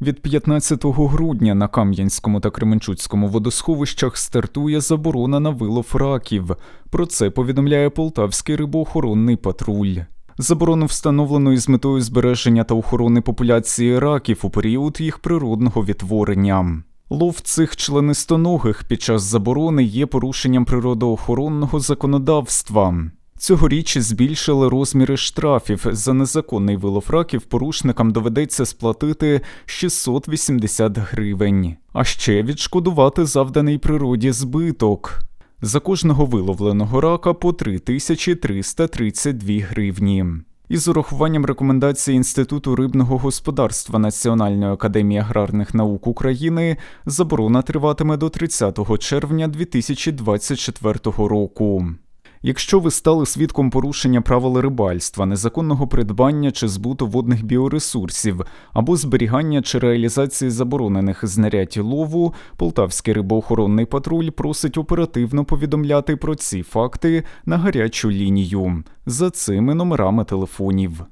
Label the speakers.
Speaker 1: Від 15 грудня на Кам'янському та Кременчуцькому водосховищах стартує заборона на вилов раків. Про це повідомляє Полтавський рибоохоронний патруль. Заборону встановлено із метою збереження та охорони популяції раків у період їх природного відтворення. Лов цих членистоногих під час заборони є порушенням природоохоронного законодавства. Цьогоріч збільшили розміри штрафів за незаконний вилов раків порушникам доведеться сплатити 680 гривень, а ще відшкодувати завданий природі збиток. За кожного виловленого рака по 3332 гривні. Із урахуванням рекомендацій Інституту рибного господарства Національної академії аграрних наук України заборона триватиме до 30 червня 2024 року. Якщо ви стали свідком порушення правил рибальства, незаконного придбання чи збуту водних біоресурсів або зберігання чи реалізації заборонених знарядь лову, Полтавський рибоохоронний патруль просить оперативно повідомляти про ці факти на гарячу лінію за цими номерами телефонів.